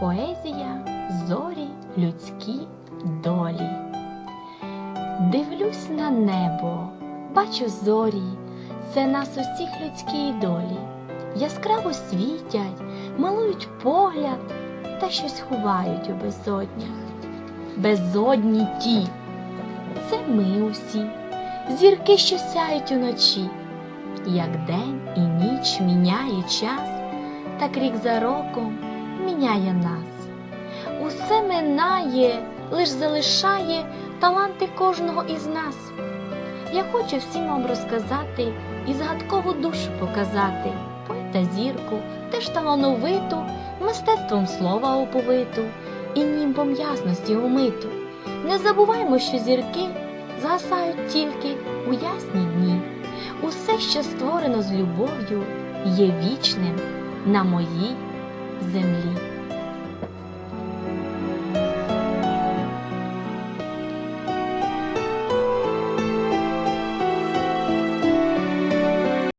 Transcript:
Поезія зорі людські долі. Дивлюсь на небо, бачу зорі, це нас усіх людській долі. Яскраво світять, малують погляд та щось ховають у безоднях. Безодні ті, це ми усі, зірки, що сяють уночі. Як день і ніч міняє час, так рік за роком міняє нас. Усе минає, лиш залишає таланти кожного із нас. Я хочу всім вам розказати і загадкову душу показати, поета зірку, теж талановиту, мистецтвом слова оповиту і німбом ясності умиту. Не забуваймо, що зірки згасають тільки у ясні дні. Усе, що створено з любов'ю, є вічним на моїй землі.